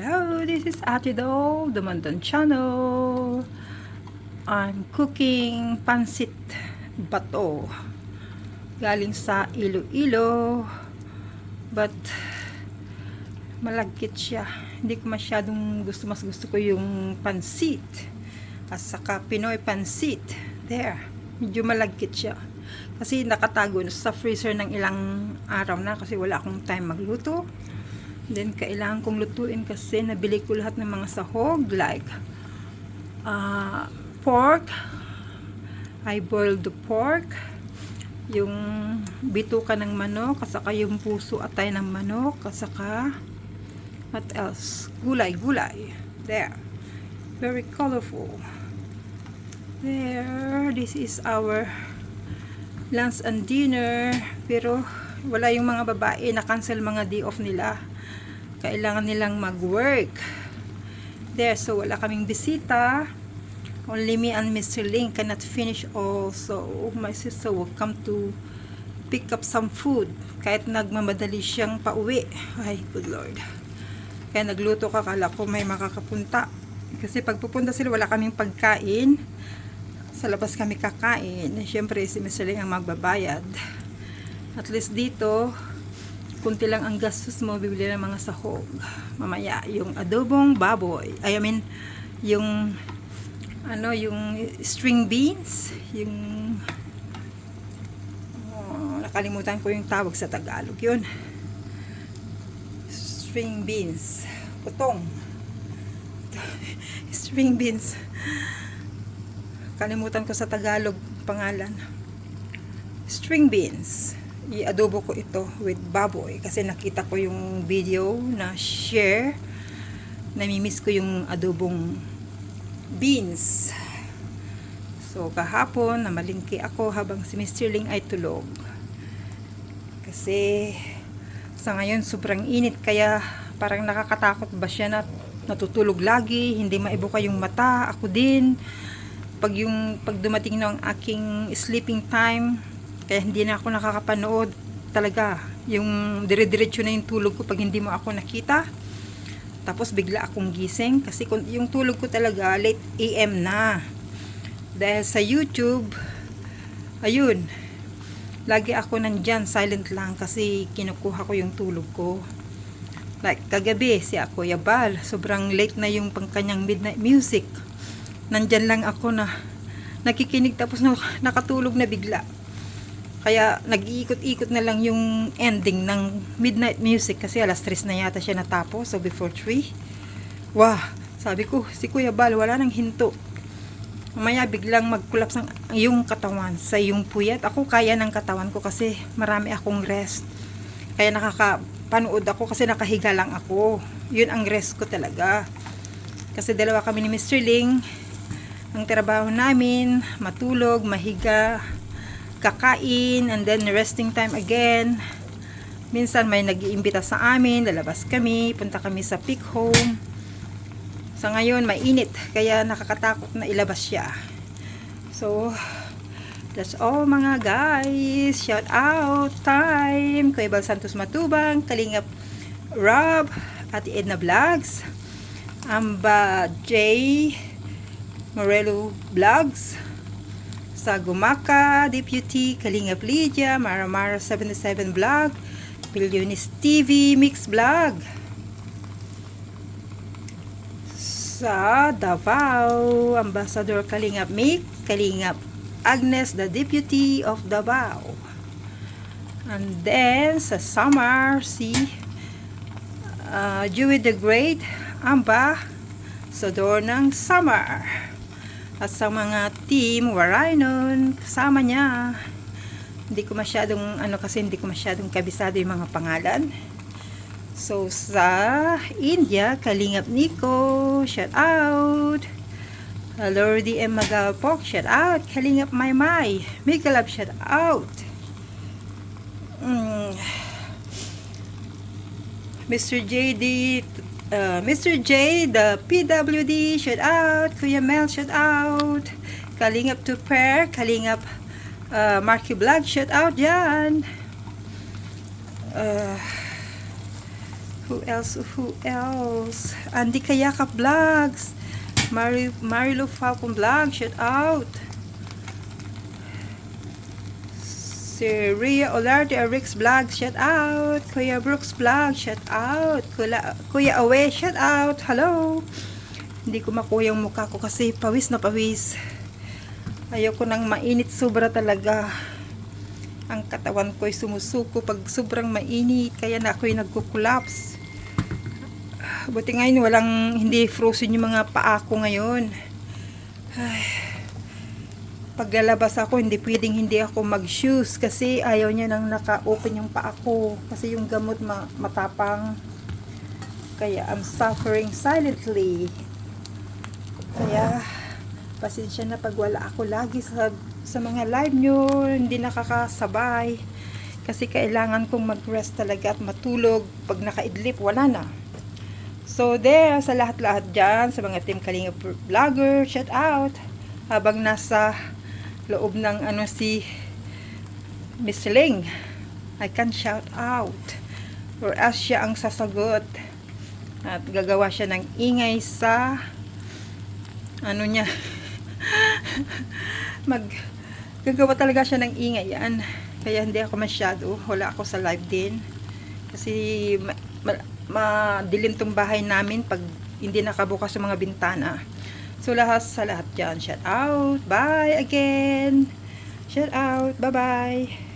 Hello, this is Ate Do, Dumandan Channel. I'm cooking pansit bato. Galing sa Iloilo. But, malagkit siya. Hindi ko masyadong gusto, mas gusto ko yung pansit. At saka Pinoy pansit. There. Medyo malagkit siya. Kasi nakatago sa freezer ng ilang araw na kasi wala akong time magluto. Then, kailangan kong lutuin kasi nabili ko lahat ng mga sahog like uh, pork. I boiled the pork. Yung bituka ng manok, kasaka yung puso atay ng manok, kasaka what else? Gulay, gulay. There. Very colorful. There. This is our lunch and dinner. Pero wala yung mga babae na cancel mga day off nila kailangan nilang mag-work. There, so wala kaming bisita. Only me and Mr. Ling cannot finish all. So, my sister will come to pick up some food. Kahit nagmamadali siyang pauwi. Ay, good Lord. Kaya nagluto ka, kala ko may makakapunta. Kasi pag pupunta sila, wala kaming pagkain. Sa labas kami kakain. Siyempre, si Mr. Ling ang magbabayad. At least dito, kunti lang ang gastos mo bibili ng mga sahog. Mamaya yung adobong baboy. I mean yung ano yung string beans yung oh, nakalimutan ko yung tawag sa Tagalog yun. String beans. Putong. String beans. Kalimutan ko sa Tagalog pangalan. String beans i-adobo ko ito with baboy kasi nakita ko yung video na share. Namimiss ko yung adobong beans. So kahapon namalingki ako habang si Mr. Ling ay tulog. Kasi sa ngayon sobrang init kaya parang nakakatakot ba siya na natutulog lagi hindi maibuka yung mata ako din. Pag yung pag dumating ang aking sleeping time kaya hindi na ako nakakapanood talaga. Yung dire-diretso na yung tulog ko pag hindi mo ako nakita. Tapos bigla akong gising kasi yung tulog ko talaga late AM na. Dahil sa YouTube, ayun, lagi ako nandyan, silent lang kasi kinukuha ko yung tulog ko. Like, kagabi, si ako Yabal, sobrang late na yung pangkanyang midnight music. Nandyan lang ako na nakikinig tapos na, nakatulog na bigla. Kaya nag-iikot-ikot na lang yung ending ng Midnight Music kasi alas 3 na yata siya natapos. So before 3. Wah, sabi ko, si Kuya Bal, wala nang hinto. Mamaya biglang mag-collapse ang yung katawan sa yung puyat. Ako kaya ng katawan ko kasi marami akong rest. Kaya nakakapanood ako kasi nakahiga lang ako. Yun ang rest ko talaga. Kasi dalawa kami ni Mr. Ling. Ang trabaho namin, matulog, mahiga, kakain, and then resting time again. Minsan may nag-iimbita sa amin, lalabas kami, punta kami sa peak home. Sa ngayon, mainit, kaya nakakatakot na ilabas siya. So, that's all mga guys. Shout out time. Kuya Bal Santos Matubang, Kalingap Rob, Ate Edna Vlogs, Amba J, Morelo Vlogs, sa Gumaka, Deputy, Kalingap Lydia, Maramara 77 Vlog, Billionis TV, Mix Vlog. Sa Davao, Ambassador Kalingap Mick, Kalingap Agnes, the Deputy of Davao. And then, sa Samar, si uh, Dewey the Great, Amba, sa door ng Samar. At sa mga team, Warainon, kasama niya. Hindi ko masyadong, ano kasi hindi ko masyadong kabisado yung mga pangalan. So, sa India, Kalingap Nico, shout out. Hello, DM Magalpok, shout out. Kalingap Maymay, Migalab, shout out. Mm. Mr. JD uh, Mr. J, the PWD, shout out. Kuya Mel, shout out. Kalingap to pair. Kalingap uh, Marky Vlog, shout out yan. Uh, Who else? Who else? Andy Kayaka Vlogs. Mari Marilo Falcon Vlog. Shout out. Si Rhea Olarte Rix Vlog. Shout out. Kuya Brooks Vlog. Shout out. Kuya, Kuya Awe. Shout out. Hello. Hindi ko makuha yung mukha ko kasi pawis na pawis. Ayoko nang mainit sobra talaga. Ang katawan ko ay sumusuko pag sobrang mainit. Kaya na ako'y nagko-collapse. Buti ngayon walang hindi frozen yung mga paa ko ngayon. Ay, paglalabas ako, hindi pwedeng hindi ako mag-shoes kasi ayaw niya nang naka-open yung paa ko. Kasi yung gamot ma- matapang. Kaya I'm suffering silently. Kaya, pasensya na pag wala ako lagi sa, sa mga live nyo, hindi nakakasabay. Kasi kailangan kong mag-rest talaga at matulog. Pag nakaidlip, wala na. So there, sa lahat-lahat dyan, sa mga Team Kalinga Vlogger, shout out. Habang nasa loob ng ano si Miss Ling, I can shout out. Or as siya ang sasagot. At gagawa siya ng ingay sa ano niya. Mag gagawa talaga siya ng ingay yan. Kaya hindi ako masyado. Wala ako sa live din. Kasi ma, ma, madilim tong bahay namin pag hindi nakabukas yung mga bintana so lahat sa lahat dyan shout out. Bye again. Shout out. Bye bye